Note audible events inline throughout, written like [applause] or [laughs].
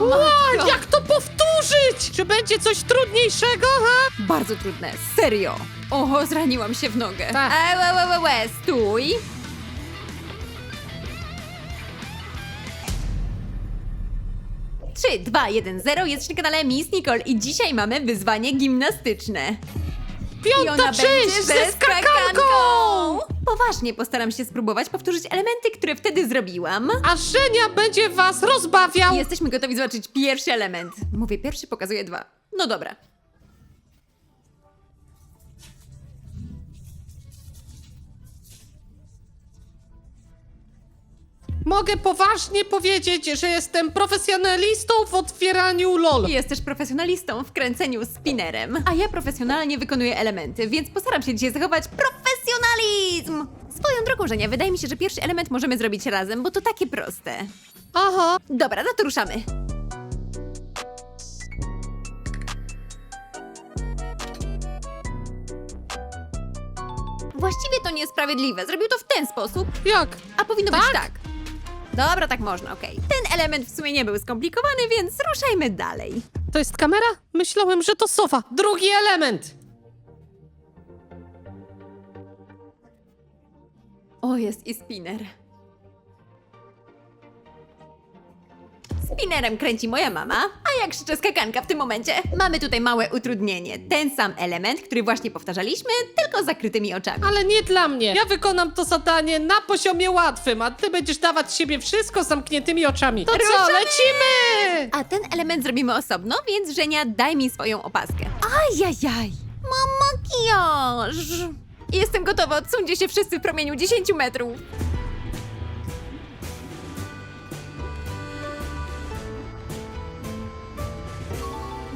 Ła, jak to powtórzyć? Czy będzie coś trudniejszego, ha? Bardzo trudne, serio. Oho, zraniłam się w nogę. Tak. E, łe, łe, łe, stój. Trzy, dwa, jeden, zero. Jesteś na kanale Miss Nicole i dzisiaj mamy wyzwanie gimnastyczne. I Piąta ona część będzie ze skakanką! Poważnie postaram się spróbować powtórzyć elementy, które wtedy zrobiłam. A Żenia będzie was rozbawiał. I jesteśmy gotowi zobaczyć pierwszy element. Mówię pierwszy, pokazuję dwa. No dobra. Mogę poważnie powiedzieć, że jestem profesjonalistą w otwieraniu LOL. Jest też profesjonalistą w kręceniu spinnerem, a ja profesjonalnie wykonuję elementy, więc postaram się dzisiaj zachować profesjonalizm! Swoją drogą, Żenia, wydaje mi się, że pierwszy element możemy zrobić razem, bo to takie proste. Aha. Dobra, no to ruszamy. Właściwie to niesprawiedliwe. Zrobił to w ten sposób, Jak? a powinno być Tak? Dobra, tak można, okej. Ten element w sumie nie był skomplikowany, więc ruszajmy dalej. To jest kamera? Myślałem, że to sofa. Drugi element. O, jest i spinner. Spinnerem kręci moja mama, a jak krzyczę skakanka w tym momencie? Mamy tutaj małe utrudnienie. Ten sam element, który właśnie powtarzaliśmy, tylko z zakrytymi oczami. Ale nie dla mnie. Ja wykonam to zadanie na poziomie łatwym, a ty będziesz dawać z siebie wszystko z zamkniętymi oczami. To co, Ruszamy! lecimy! A ten element zrobimy osobno, więc Żenia, daj mi swoją opaskę. Ajajaj! Mam makijaż! Jestem gotowa, odsuńcie się wszyscy w promieniu 10 metrów.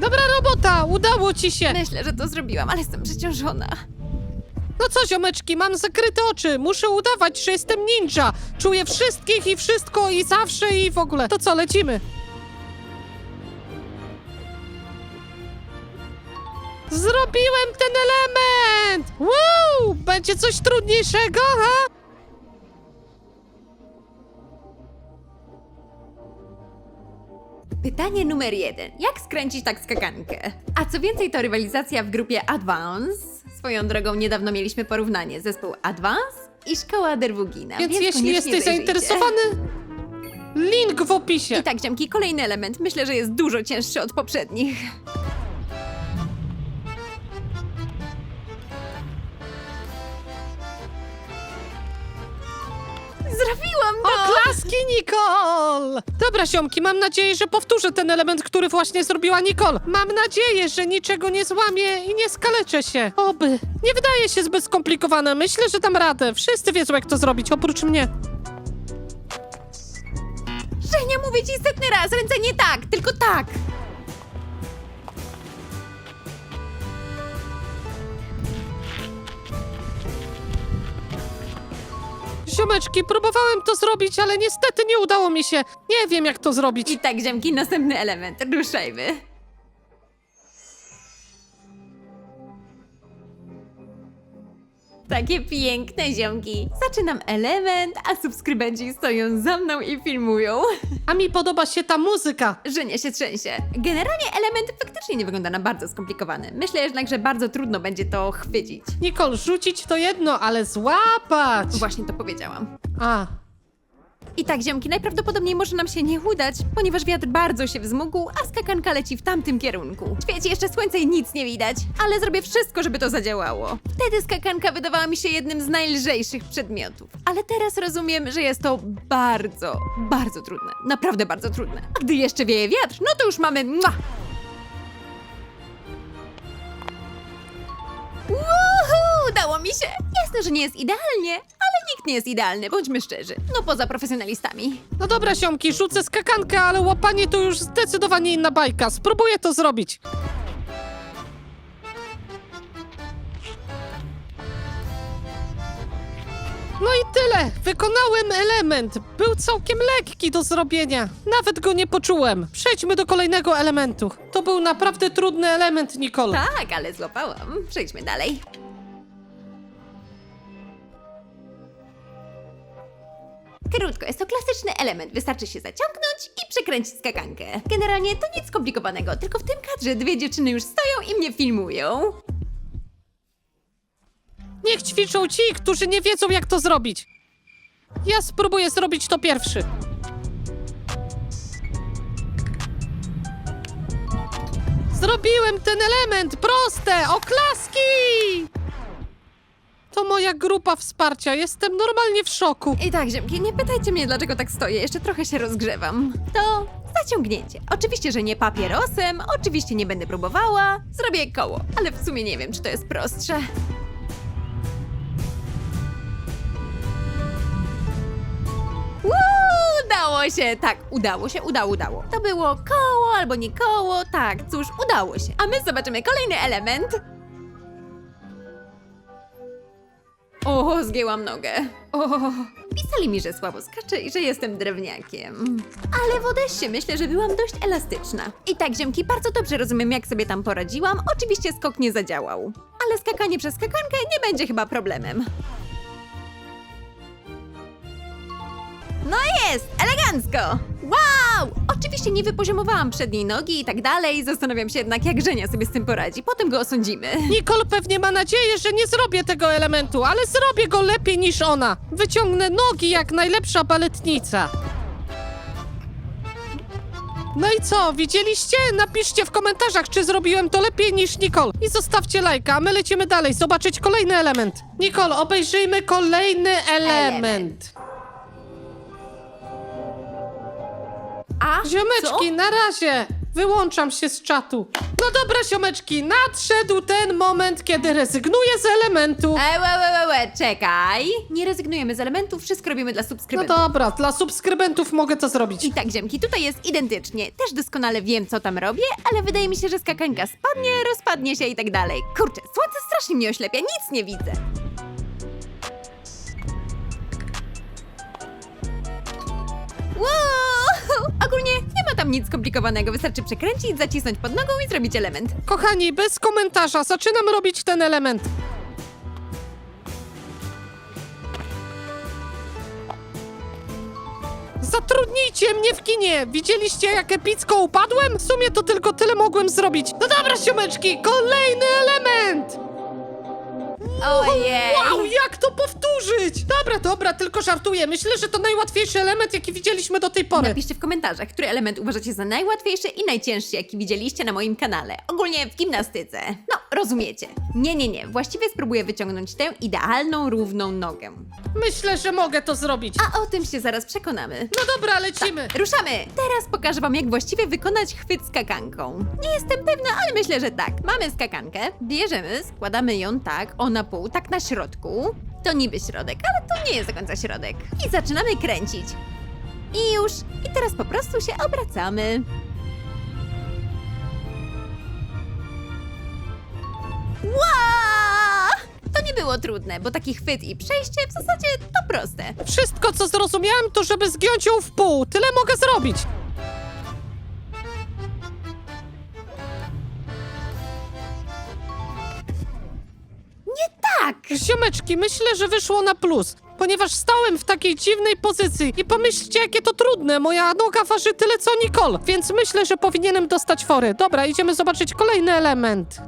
Dobra robota, udało ci się. Myślę, że to zrobiłam, ale jestem przeciążona. No co, ziomeczki, mam zakryte oczy. Muszę udawać, że jestem ninja. Czuję wszystkich i wszystko i zawsze i w ogóle. To co, lecimy? Zrobiłem ten element! Woo! Będzie coś trudniejszego, ha? Pytanie numer jeden. Jak skręcić tak skakankę? A co więcej, to rywalizacja w grupie Advance. Swoją drogą niedawno mieliśmy porównanie zespół Advance i szkoła Derwugina. Więc, jeśli koniecznie jesteś zajrzyjcie. zainteresowany, link w opisie. I tak, ziomki, kolejny element. Myślę, że jest dużo cięższy od poprzednich. Zrobiłam to! Oklaski, Nicole! Dobra, siomki, mam nadzieję, że powtórzę ten element, który właśnie zrobiła Nicole. Mam nadzieję, że niczego nie złamię i nie skaleczę się. Oby. Nie wydaje się zbyt skomplikowane. Myślę, że dam radę. Wszyscy wiedzą, jak to zrobić, oprócz mnie. Żenia, mówię ci setny raz, ręce nie tak, tylko tak! Siomeczki, próbowałem to zrobić, ale niestety nie udało mi się. Nie wiem, jak to zrobić. I tak, ziomki, następny element. Ruszajmy. Takie piękne ziomki. Zaczynam element, a subskrybenci stoją za mną i filmują. A mi podoba się ta muzyka. Żenia się trzęsie. Generalnie element faktycznie nie wygląda na bardzo skomplikowany. Myślę jednak, że bardzo trudno będzie to chwycić. Nicole, rzucić to jedno, ale złapać. Właśnie to powiedziałam. A, I tak, ziomki, najprawdopodobniej może nam się nie udać, ponieważ wiatr bardzo się wzmógł, a skakanka leci w tamtym kierunku. Świeci jeszcze słońce i nic nie widać, ale zrobię wszystko, żeby to zadziałało. Wtedy skakanka wydawała mi się jednym z najlżejszych przedmiotów. Ale teraz rozumiem, że jest to bardzo, bardzo trudne. Naprawdę bardzo trudne. A gdy jeszcze wieje wiatr, no to już mamy... Mua! Woohoo! Udało mi się! Jasne, że nie jest idealnie, ale nikt nie jest idealny, bądźmy szczerzy. No poza profesjonalistami. no dobra, siomki, rzucę skakankę, ale łapanie to już zdecydowanie inna bajka. Spróbuję to zrobić. No i tyle. Wykonałem element. Był całkiem lekki do zrobienia. Nawet go nie poczułem. Przejdźmy do kolejnego elementu. To był naprawdę trudny element, Nicole. Tak, ale złapałam. Przejdźmy dalej. Krótko, jest to klasyczny element. Wystarczy się zaciągnąć i przekręcić skakankę. Generalnie to nic skomplikowanego, tylko w tym kadrze dwie dziewczyny już stoją i mnie filmują. Niech ćwiczą ci, którzy nie wiedzą, jak to zrobić. Ja spróbuję zrobić to pierwszy. Zrobiłem ten element! Proste! Oklaski! To moja grupa wsparcia. Jestem normalnie w szoku. I tak, ziemki, nie pytajcie mnie, dlaczego tak stoję. Jeszcze trochę się rozgrzewam. To zaciągnięcie. Oczywiście, że nie papierosem, oczywiście nie będę próbowała. Zrobię koło, ale w sumie nie wiem, czy to jest prostsze. Woo, udało się! Tak, udało się, udało, udało. To było koło albo nie koło, tak, cóż, udało się. A my zobaczymy kolejny element. O, zgięłam nogę. O, pisali mi, że słabo skaczę i że jestem drewniakiem. Ale w Odessie myślę, że byłam dość elastyczna. I tak, ziemki, bardzo dobrze rozumiem, jak sobie tam poradziłam. Oczywiście skok nie zadziałał. Ale skakanie przez skakankę nie będzie chyba problemem. No jest! Elegancko! Wow! Oczywiście nie wypoziomowałam przedniej nogi i tak dalej. Zastanawiam się jednak, jak Żenia sobie z tym poradzi. Potem go osądzimy. Nicole pewnie ma nadzieję, że nie zrobię tego elementu, ale zrobię go lepiej niż ona. Wyciągnę nogi jak najlepsza baletnica. No i co, widzieliście? Napiszcie w komentarzach, czy zrobiłem to lepiej niż Nicole. I zostawcie lajka, a my lecimy dalej, zobaczyć kolejny element. Nicole, obejrzyjmy kolejny element. A? Ziomeczki, Co? na razie! Wyłączam się z czatu. No dobra, ziomeczki, nadszedł ten moment, kiedy rezygnuję z elementu. E, łe, łe, łe, czekaj. Nie rezygnujemy z elementów, wszystko robimy dla No subskrybentów. dobra, dla subskrybentów mogę to zrobić. I tak, ziemki, tutaj jest identycznie. Też doskonale wiem, co tam robię, ale wydaje mi się, że skakanka spadnie, rozpadnie się i tak dalej. Kurczę, słońce strasznie mnie oślepia, nic nie widzę. Wow! Tam nic skomplikowanego, wystarczy przekręcić, zacisnąć pod nogą i zrobić element. Kochani, bez komentarza, zaczynam robić ten element. Zatrudnijcie mnie w kinie! Widzieliście, jak epicko upadłem? W sumie to tylko tyle mogłem zrobić. No dobra, siomeczki, kolejny element! Ojej! Wow, jak to Dobra, dobra, tylko żartuję. Myślę, że to najłatwiejszy element, jaki widzieliśmy do tej pory. Napiszcie w komentarzach, który element uważacie za najłatwiejszy i najcięższy, jaki widzieliście na moim kanale. Ogólnie w gimnastyce. No, rozumiecie. Nie, nie, nie. Właściwie spróbuję wyciągnąć tę idealną, równą nogę. Myślę, że mogę to zrobić. A o tym się zaraz przekonamy. No dobra, lecimy. Ruszamy! Teraz pokażę wam, jak właściwie wykonać chwyt skakanką. Nie jestem pewna, ale myślę, że tak. Mamy skakankę, bierzemy, składamy ją tak, o na pół, tak na środku. To niby środek, ale to nie jest do końca środek. I zaczynamy kręcić. I już. I teraz po prostu się obracamy. Było trudne, bo taki chwyt i przejście w zasadzie to proste. Wszystko, co zrozumiałem, to żeby zgiąć ją w pół. Tyle mogę zrobić. Tak! Ziomeczki, myślę, że wyszło na plus. Ponieważ stałem w takiej dziwnej pozycji i pomyślcie, jakie to trudne. Moja noga waży tyle co Nicole, więc myślę, że powinienem dostać fory. Dobra, idziemy zobaczyć kolejny element.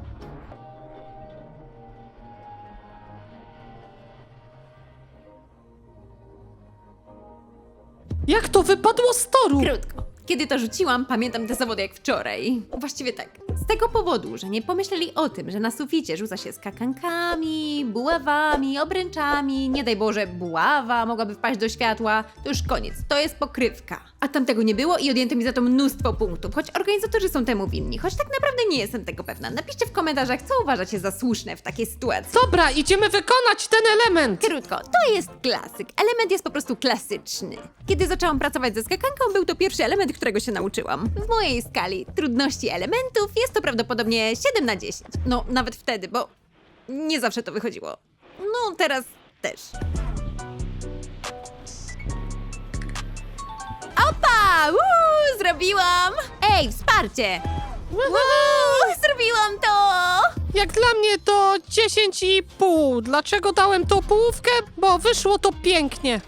Jak to wypadło z toru? Krótko. Kiedy to rzuciłam, pamiętam te zawody jak wczoraj. Właściwie tak. Z tego powodu, że nie pomyśleli o tym, że na suficie rzuca się skakankami, buławami, obręczami, nie daj Boże, buława mogłaby wpaść do światła, to już koniec. To jest pokrywka. A tam tego nie było i odjęto mi za to mnóstwo punktów, choć organizatorzy są temu winni, choć tak naprawdę nie jestem tego pewna. Napiszcie w komentarzach, co uważacie za słuszne w takiej sytuacji. Dobra, idziemy wykonać ten element. Krótko, to jest klasyk. Element jest po prostu klasyczny. Kiedy zaczęłam pracować ze skakanką, był to pierwszy element, którego się nauczyłam. W mojej skali trudności elementów jest to prawdopodobnie 7 na 10. No, nawet wtedy, bo nie zawsze to wychodziło. No, teraz też. Opa! Uuu, zrobiłam! Ej, wsparcie! Uuu, zrobiłam to! Jak dla mnie to 10,5. Dlaczego dałem tą połówkę? Bo wyszło to pięknie.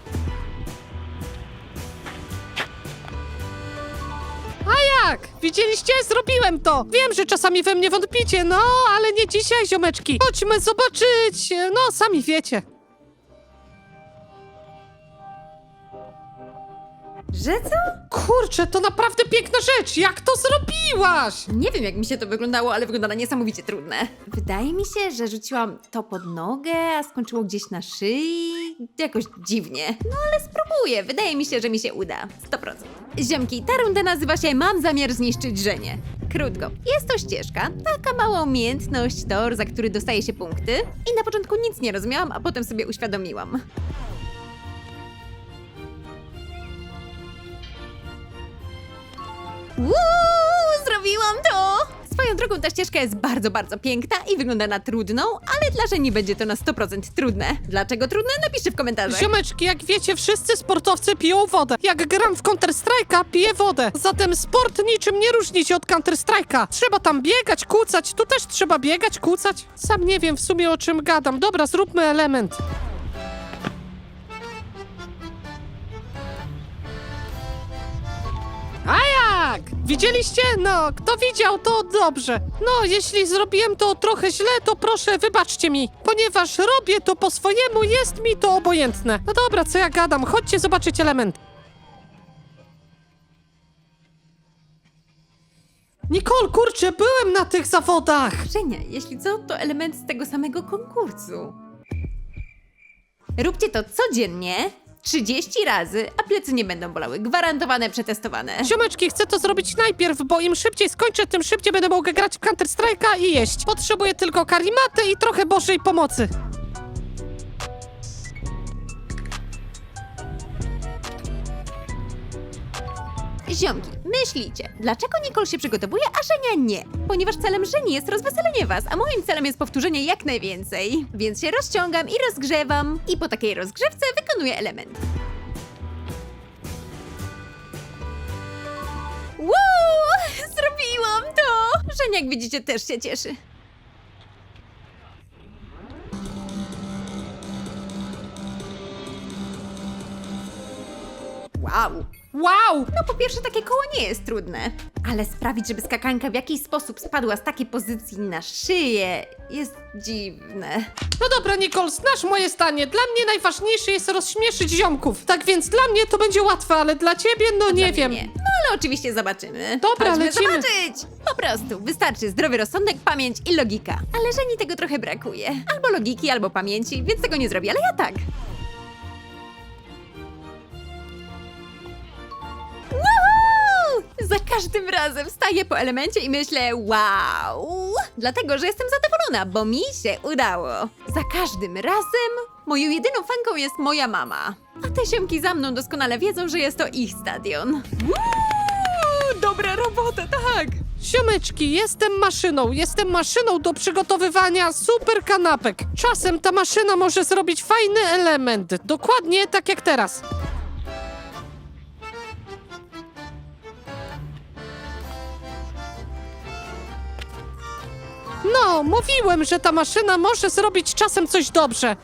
Widzieliście? Zrobiłem to. Wiem, że czasami we mnie wątpicie, no, ale nie dzisiaj, ziomeczki. Chodźmy zobaczyć. No, sami wiecie. Że co? Kurczę, to naprawdę piękna rzecz. Jak to zrobiłaś? Nie wiem, jak mi się to wyglądało, ale wygląda na niesamowicie trudne. Wydaje mi się, że rzuciłam to pod nogę, a skończyło gdzieś na szyi. Jakoś dziwnie. No ale spróbuję. Wydaje mi się, że mi się uda. 100%. Ziomki, ta runda nazywa się Mam zamiar zniszczyć Żenię. Krótko. Jest to ścieżka, taka mała umiejętność, tor, za który dostaje się punkty. I na początku nic nie rozumiałam, a potem sobie uświadomiłam. Uuu, zrobiłam to! Swoją drogą ta ścieżka jest bardzo, bardzo piękna i wygląda na trudną, ale dla Żeni będzie to na 100% trudne. Dlaczego trudne? Napiszcie w komentarzach. Ziomeczki, jak wiecie, wszyscy sportowcy piją wodę. Jak gram w Counter-Strike'a, piję wodę. Zatem sport niczym nie różni się od Counter-Strike'a. Trzeba tam biegać, kłócać. Tu też trzeba biegać, kłócać. Sam nie wiem w sumie o czym gadam. Dobra, zróbmy element. Jak? Widzieliście? No, kto widział, to dobrze. No, jeśli zrobiłem to trochę źle, to proszę wybaczcie mi. Ponieważ robię to po swojemu, jest mi to obojętne. No dobra, co ja gadam, chodźcie zobaczyć element. Nicole, kurczę, byłem na tych zawodach. Żenia, jeśli co, to element z tego samego konkursu. Róbcie to codziennie, 30 razy, a plecy nie będą bolały. Gwarantowane, przetestowane. Ziomeczki, chcę to zrobić najpierw, bo im szybciej skończę, tym szybciej będę mogła grać w Counter-Strike'a i jeść. Potrzebuję tylko karimaty i trochę bożej pomocy. Ziomki, myślicie, dlaczego Nicole się przygotowuje, a Żenia nie? Ponieważ celem Żeni jest rozweselenie was, a moim celem jest powtórzenie jak najwięcej. Więc się rozciągam i rozgrzewam i po takiej rozgrzewce wykonuję element. Woo! [laughs] Zrobiłam to! Żenia, jak widzicie, też się cieszy. Wow! Wow! No po pierwsze takie koło nie jest trudne, ale sprawić, żeby skakanka w jakiś sposób spadła z takiej pozycji na szyję jest dziwne. No dobra, Nicole, znasz moje zdanie. Dla mnie najważniejsze jest rozśmieszyć ziomków. Tak więc dla mnie to będzie łatwe, ale dla ciebie, no nie Dla wiem. No ale oczywiście zobaczymy. Dobra, Chodźmy lecimy. zobaczyć! Po prostu, wystarczy zdrowy rozsądek, pamięć i logika. Ale Żeni tego trochę brakuje. Albo logiki, albo pamięci, więc tego nie zrobi, ale ja tak. Za każdym razem wstaję po elemencie i myślę wow! Dlatego, że jestem zadowolona, bo mi się udało. Za każdym razem moją jedyną fanką jest moja mama. A te siomki za mną doskonale wiedzą, że jest to ich stadion. Woo! Dobra robota, tak! Ziomeczki, jestem maszyną. Jestem maszyną do przygotowywania super kanapek. Czasem ta maszyna może zrobić fajny element. Dokładnie tak jak teraz. No, mówiłem, że ta maszyna może zrobić czasem coś dobrze.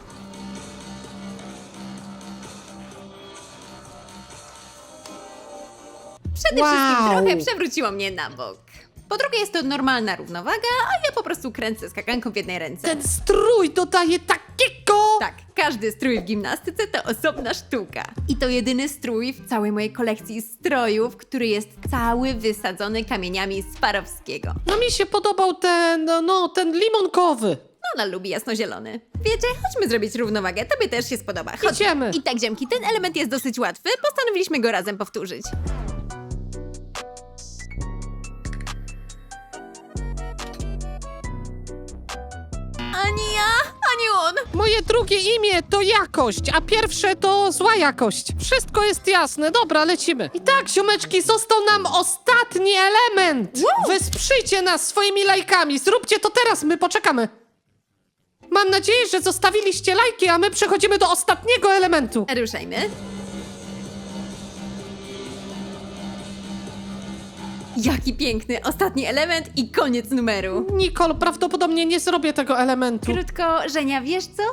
Przede Wow. wszystkim trochę przewróciło mnie na bok. Po drugie jest to normalna równowaga, a ja po prostu kręcę skakanką w jednej ręce. Ten strój dodaje takiego... Każdy strój w gimnastyce to osobna sztuka. I to jedyny strój w całej mojej kolekcji strojów, który jest cały wysadzony kamieniami Swarowskiego. No mi się podobał ten, no, no ten limonkowy. Ona lubi jasnozielony. Wiecie, chodźmy zrobić równowagę, tobie też się spodoba. Chodźmy. Idziemy. I tak, ziemki, ten element jest dosyć łatwy, postanowiliśmy go razem powtórzyć. Ani ja, ani on. Moje drugie imię to jakość, a pierwsze to zła jakość. Wszystko jest jasne, dobra, lecimy. I tak, ziomeczki, został nam ostatni element. Wesprzyjcie nas swoimi lajkami, zróbcie to teraz, my poczekamy. Mam nadzieję, że zostawiliście lajki, a my przechodzimy do ostatniego elementu. Ruszajmy. Jaki piękny ostatni element i koniec numeru. Nicole, prawdopodobnie nie zrobię tego elementu. Krótko, Żenia, wiesz co?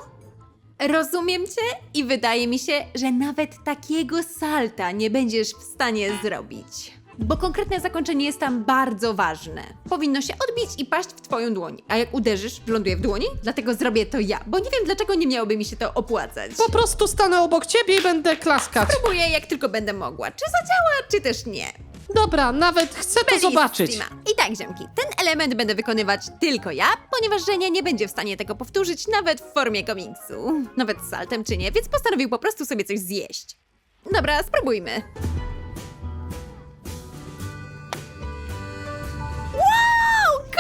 Rozumiem cię i wydaje mi się, że nawet takiego salta nie będziesz w stanie zrobić. Bo konkretne zakończenie jest tam bardzo ważne. Powinno się odbić i paść w twoją dłoń. A jak uderzysz, ląduje w dłoni? Dlatego zrobię to ja, bo nie wiem dlaczego nie miałoby mi się to opłacać. Po prostu stanę obok ciebie i będę klaskać. Próbuję jak tylko będę mogła. Czy zadziała, czy też nie. Dobra, nawet chcę to zobaczyć. Bellissima. I tak, ziomki, ten element będę wykonywać tylko ja, ponieważ Żenia nie będzie w stanie tego powtórzyć nawet w formie komiksu. Nawet z saltem czy nie, więc postanowił po prostu sobie coś zjeść. Dobra, spróbujmy.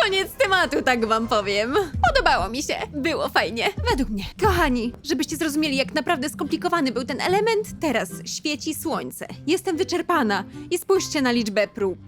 Koniec tematu, tak wam powiem. Podobało mi się, było fajnie. Według mnie. Kochani, żebyście zrozumieli, jak naprawdę skomplikowany był ten element, teraz świeci słońce. Jestem wyczerpana i spójrzcie na liczbę prób.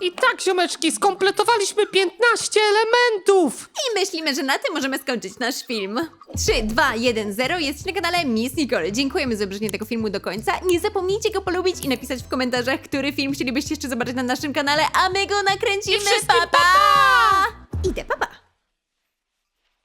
I tak, ziomeczki, skompletowaliśmy 15 elementów! I myślimy, że na tym możemy skończyć nasz film. 3, 2, 1, 0 jest na kanale Miss Nicole. Dziękujemy za obejrzenie tego filmu do końca. Nie zapomnijcie go polubić i napisać w komentarzach, który film chcielibyście jeszcze zobaczyć na naszym kanale, a my go nakręcimy. I wszystkim pa, pa!